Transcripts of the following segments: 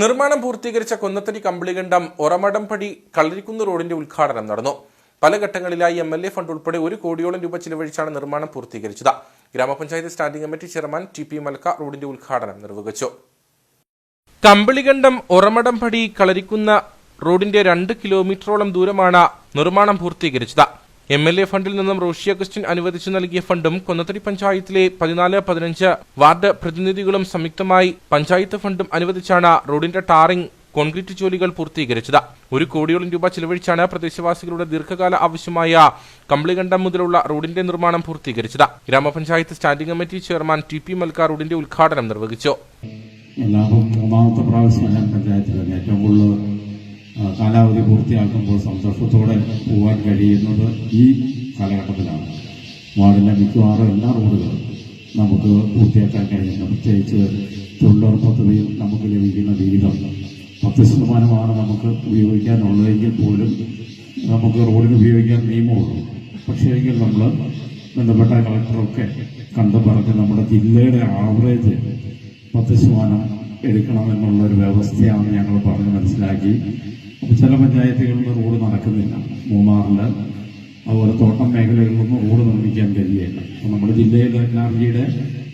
നിർമ്മാണം പൂർത്തീകരിച്ച കൊന്നത്തടി കമ്പിളികണ്ഠം ഒറമടംപടി കളരിക്കുന്ന് റോഡിന്റെ ഉദ്ഘാടനം നടന്നു. പല ഘട്ടങ്ങളിലായി എം എൽ എ ഫണ്ട് ഉൾപ്പെടെ ഒരു കോടിയോളം രൂപ ചിലവഴിച്ചാണ് നിർമ്മാണം പൂർത്തീകരിച്ചത്. ഗ്രാമപഞ്ചായത്ത് standing committee chairman T P Malka റോഡിന്റെ ഉദ്ഘാടനം നിർവഹിച്ചു. കമ്പിളികണ്ഠം ഒറമടംപടി കളരിക്കുന്ന റോഡിന്റെ രണ്ട് കിലോമീറ്ററോളം ദൂരമാണ് നിർമ്മാണം പൂർത്തീകരിച്ചത്. എം എൽ എ ഫണ്ടിൽ നിന്നും റോഷി അഗസ്റ്റിൻ അനുവദിച്ചു നൽകിയ ഫണ്ടും കൊന്നത്തടി പഞ്ചായത്തിലെ പതിനാല് പതിനഞ്ച് വാർഡ് പ്രതിനിധികളും സംയുക്തമായി പഞ്ചായത്ത് ഫണ്ടും അനുവദിച്ചാണ് റോഡിന്റെ ടാറിംഗ് കോൺക്രീറ്റ് ജോലികൾ പൂർത്തീകരിച്ചത്. ഒരു കോടിയോളം രൂപ ചെലവഴിച്ചാണ് പ്രദേശവാസികളുടെ ദീർഘകാല ആവശ്യമായ കമ്പിളികണ്ഠം മുതലുള്ള റോഡിന്റെ നിർമ്മാണം പൂർത്തീകരിച്ചത്. ഗ്രാമപഞ്ചായത്ത് standing committee chairman T P Malkar റോഡിന്റെ ഉദ്ഘാടനം നിർവഹിച്ചു. എല്ലാവരും മൂന്നാമത്തെ പ്രാവശ്യം ഞാൻ പഞ്ചായത്തിലാണ് ഏറ്റവും കൂടുതൽ കാലാവധി പൂർത്തിയാക്കുമ്പോൾ സന്തോഷത്തോടെ പോകാൻ കഴിയുന്നത് ഈ കാലഘട്ടത്തിലാണ്. വാർഡിലെ മിക്കവാറും എല്ലാ റോഡുകളും നമുക്ക് പൂർത്തിയാക്കാൻ കഴിയുന്നു പ്രത്യേകിച്ച് തൊഴിലുറപ്പ് പദ്ധതിയിൽ നമുക്ക് ലഭിക്കുന്ന വിഹിതം പത്ത് ശതമാനമാണ് നമുക്ക് ഉപയോഗിക്കാനുള്ളതെങ്കിൽ പോലും നമുക്ക് റോഡിന് ഉപയോഗിക്കാൻ നിയമമുള്ളൂ. പക്ഷേ എങ്കിൽ നമ്മൾ ബന്ധപ്പെട്ട കളക്ടറൊക്കെ കണ്ടു പറഞ്ഞ് നമ്മുടെ ജില്ലയുടെ ആവറേജ് പത്ത് ശതമാനം എടുക്കണമെന്നുള്ള ഒരു വ്യവസ്ഥയാണ് ഞങ്ങൾ പറഞ്ഞ് മനസ്സിലാക്കി. ചില പഞ്ചായത്തുകളിൽ റോഡ് നടക്കുന്നില്ല. മൂന്നാറിൽ അതുപോലെ തോട്ടം മേഖലകളിലൊന്നും റോഡ് നിർമ്മിക്കാൻ കഴിയില്ല അപ്പം നമ്മുടെ ജില്ലയിലെ എൻ ആർ ജിയുടെ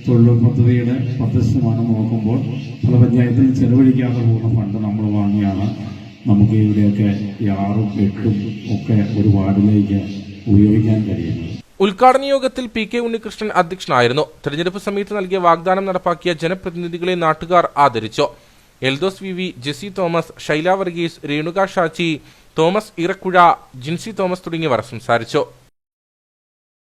തൊഴിലുറപ്പ് പദ്ധതിയുടെ പത്ത് ശതമാനം നോക്കുമ്പോൾ പല പഞ്ചായത്തിൽ ചെലവഴിക്കാതെ പോകുന്ന ഫണ്ട് നമ്മൾ വാങ്ങിയാണ്. നമുക്ക് ഇവിടെയൊക്കെ ഈ ആറും എട്ടും ഒക്കെ ഒരു വാർഡിലേക്ക് ഉപയോഗിക്കാൻ കഴിയുന്നത്. ഉദ്ഘാടന യോഗത്തിൽ പി കെ ഉണ്ണികൃഷ്ണൻ അധ്യക്ഷനായിരുന്നു. തെരഞ്ഞെടുപ്പ് സമയത്ത് നൽകിയ വാഗ്ദാനം നടപ്പാക്കിയ ജനപ്രതിനിധികളെ നാട്ടുകാർ ആദരിച്ചു. എൽദോസ് വി വി ജെസി തോമസ് ഷൈല വർഗീസ് രേണുക ഷാച്ചി തോമസ് ഇറക്കുഴ ജിൻസി തോമസ് തുടങ്ങിയവർ സംസാരിച്ചു.